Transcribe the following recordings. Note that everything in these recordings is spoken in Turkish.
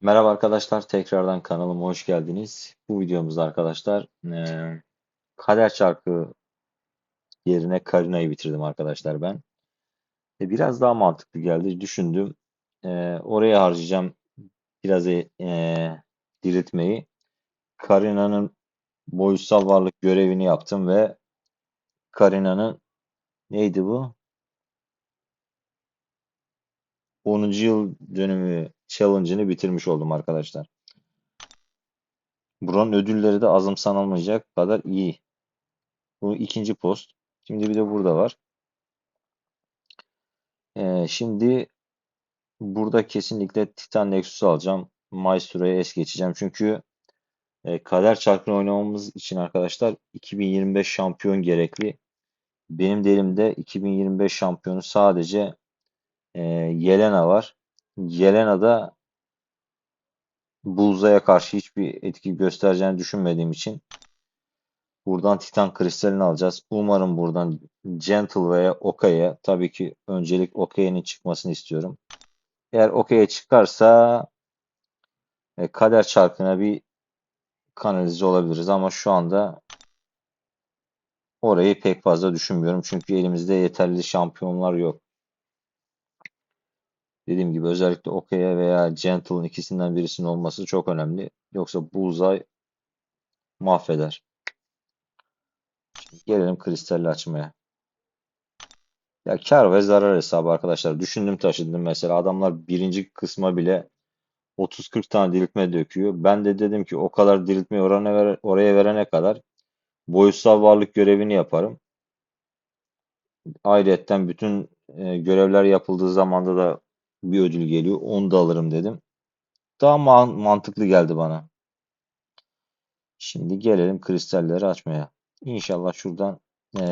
Merhaba arkadaşlar, tekrardan kanalıma hoş geldiniz. Bu videomuzda arkadaşlar eee, Kader Çarkı yerine Karina'yı bitirdim arkadaşlar ben. E, biraz daha mantıklı geldi. Düşündüm. Eee, oraya harcayacağım biraz e, eee, diriltmeyi. Karina'nın boyutsal varlık görevini yaptım ve Karina'nın neydi bu? 10. yıl dönümü challenge'ını bitirmiş oldum arkadaşlar. Buranın ödülleri de azımsanamayacak kadar iyi. Bu ikinci post. Şimdi bir de burada var. Ee, şimdi burada kesinlikle Titan Nexus alacağım. Maestro'ya es geçeceğim. Çünkü e, kader çarkını oynamamız için arkadaşlar 2025 şampiyon gerekli. Benim de elimde 2025 şampiyonu sadece e, Yelena var. Yelena da Bullseye'ye karşı hiçbir etki göstereceğini düşünmediğim için buradan Titan kristalini alacağız. Umarım buradan Gentle veya Okaya tabii ki öncelik Okaya'nın çıkmasını istiyorum. Eğer Okaya çıkarsa e, kader çarkına bir kanalize olabiliriz ama şu anda orayı pek fazla düşünmüyorum. Çünkü elimizde yeterli şampiyonlar yok. Dediğim gibi özellikle Okaya veya Gentle'ın ikisinden birisinin olması çok önemli. Yoksa Bullseye mahveder. Şimdi gelelim kristalli açmaya. Ya kar ve zarar hesabı arkadaşlar. Düşündüm taşıdım mesela. Adamlar birinci kısma bile 30-40 tane diriltme döküyor. Ben de dedim ki o kadar diriltmeyi oraya, ver, oraya verene kadar boyutsal varlık görevini yaparım. Ayrıyetten bütün e, görevler yapıldığı zamanda da bir ödül geliyor. Onu da alırım dedim. Daha man- mantıklı geldi bana. Şimdi gelelim kristalleri açmaya. İnşallah şuradan e,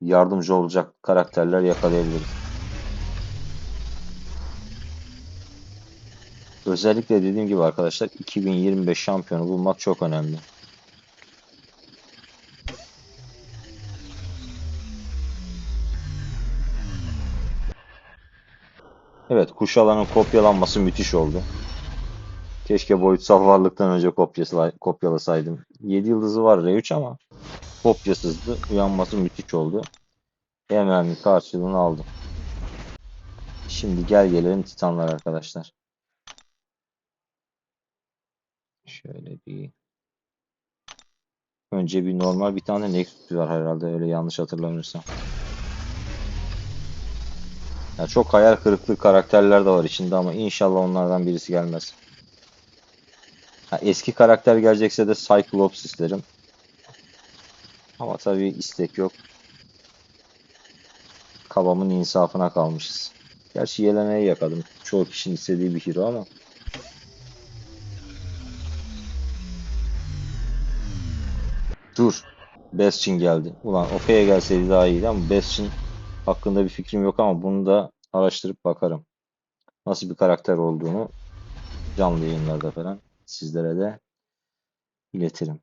yardımcı olacak karakterler yakalayabiliriz. Özellikle dediğim gibi arkadaşlar 2025 şampiyonu bulmak çok önemli. Evet, kuş alanın kopyalanması müthiş oldu. Keşke boyutsal varlıktan önce kopyası, kopyalasaydım. 7 yıldızı var R3 ama kopyasızdı. Uyanması müthiş oldu. Hemen karşılığını aldım. Şimdi gel gelelim Titanlar arkadaşlar. Şöyle bir önce bir normal bir tane Nexus var herhalde öyle yanlış hatırlamıyorsam. Ya çok hayal kırıklığı karakterler de var içinde ama inşallah onlardan birisi gelmez. Ha, eski karakter gelecekse de Cyclops isterim. Ama tabii istek yok. Kabamın insafına kalmışız. Gerçi Yelena'yı yakadım. Çoğu kişinin istediği bir hero ama. Dur. Bastion geldi. Ulan Okey'e gelseydi daha iyiydi ama Bastion hakkında bir fikrim yok ama bunu da araştırıp bakarım. Nasıl bir karakter olduğunu canlı yayınlarda falan sizlere de iletirim.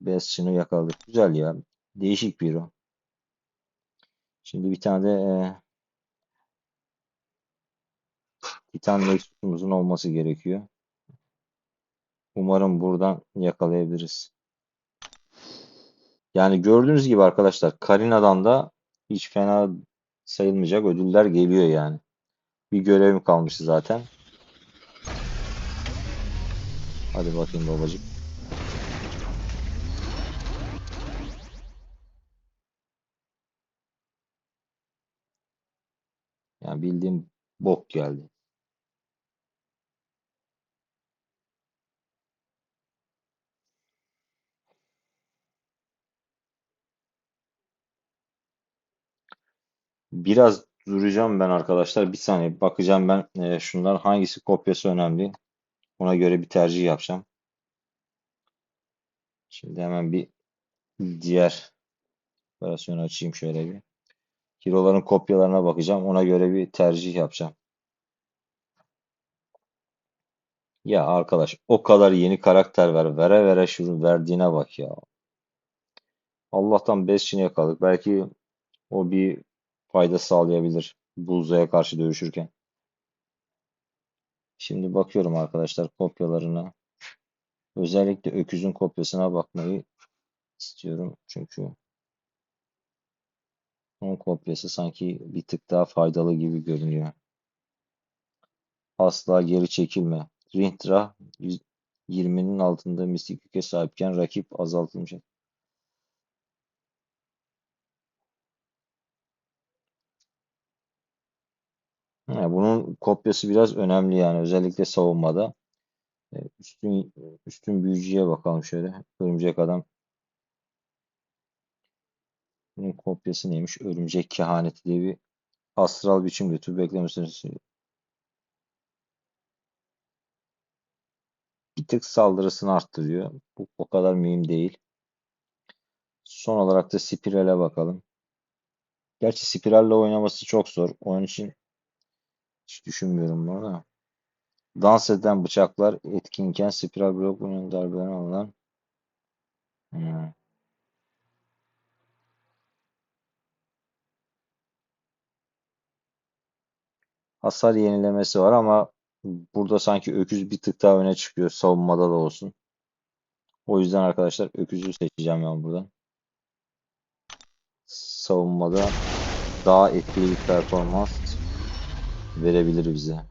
Bastion'ı yakaladık. Güzel ya. Değişik bir hero. Şimdi bir tane de e, Titan Nexus'umuzun olması gerekiyor. Umarım buradan yakalayabiliriz. Yani gördüğünüz gibi arkadaşlar Karina'dan da hiç fena sayılmayacak ödüller geliyor yani. Bir görevim kalmıştı zaten. Hadi bakayım babacık. Yani bildiğim bok geldi. Biraz duracağım ben arkadaşlar. Bir saniye bakacağım ben e, şunlar hangisi kopyası önemli. Ona göre bir tercih yapacağım. Şimdi hemen bir diğer operasyonu açayım şöyle bir. Hero'ların kopyalarına bakacağım. Ona göre bir tercih yapacağım. Ya arkadaş o kadar yeni karakter ver. Vere vere şunu verdiğine bak ya. Allah'tan Bastion'ı yakaladık. Belki o bir fayda sağlayabilir. Bullseye'ye karşı dövüşürken. Şimdi bakıyorum arkadaşlar kopyalarına. Özellikle öküzün kopyasına bakmayı istiyorum. Çünkü onun kopyası sanki bir tık daha faydalı gibi görünüyor. Asla geri çekilme. Rintra 20'nin altında mistik yüke sahipken rakip azaltılacak. Ha, bunun kopyası biraz önemli yani özellikle savunmada. E, Üstün üstün büyücüye bakalım şöyle. Örümcek adam. Bunun kopyası neymiş? Örümcek kehaneti diye bir astral biçim götür beklemesini bir tık saldırısını arttırıyor. Bu o kadar mühim değil. Son olarak da spirale bakalım. Gerçi spiralle oynaması çok zor. Onun için hiç düşünmüyorum bunu da. Dans eden bıçaklar etkinken spiral blok bunun darbeden alınan hmm. hasar yenilemesi var ama burada sanki öküz bir tık daha öne çıkıyor savunmada da olsun. O yüzden arkadaşlar öküzü seçeceğim ben buradan. Savunmada daha etkili bir performans verebilir bize.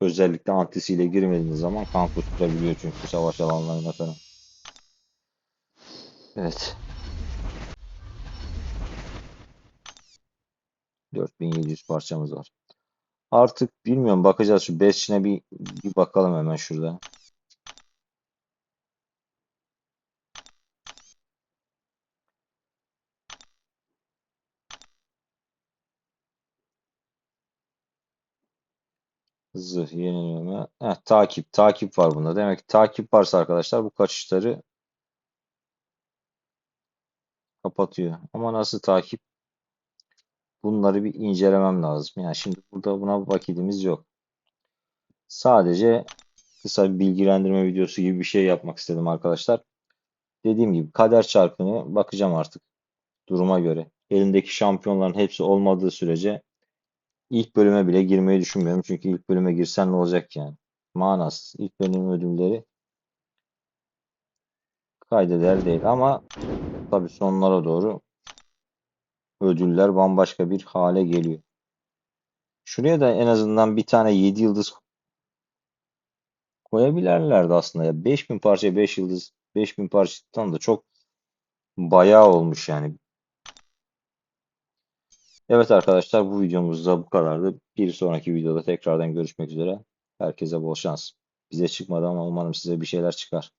Özellikle antisiyle girmediğiniz zaman kan kusturabiliyor çünkü savaş alanlarında falan. Evet. 4700 parçamız var. Artık bilmiyorum bakacağız şu Bastion'e bir, bir bakalım hemen şurada. Zırh yenileme. Heh, takip. Takip var bunda. Demek ki takip varsa arkadaşlar bu kaçışları kapatıyor. Ama nasıl takip? Bunları bir incelemem lazım. Yani şimdi burada buna vakitimiz yok. Sadece kısa bir bilgilendirme videosu gibi bir şey yapmak istedim arkadaşlar. Dediğim gibi kader çarkını bakacağım artık duruma göre. Elindeki şampiyonların hepsi olmadığı sürece ilk bölüme bile girmeyi düşünmüyorum. Çünkü ilk bölüme girsen ne olacak yani? Manasız. İlk bölüm ödülleri kaydeder değil ama tabii sonlara doğru ödüller bambaşka bir hale geliyor. Şuraya da en azından bir tane 7 yıldız koyabilirlerdi aslında ya. 5000 parça 5 yıldız 5000 parçadan da çok bayağı olmuş yani. Evet arkadaşlar bu videomuzda bu kadardı. Bir sonraki videoda tekrardan görüşmek üzere. Herkese bol şans. Bize çıkmadı ama umarım size bir şeyler çıkar.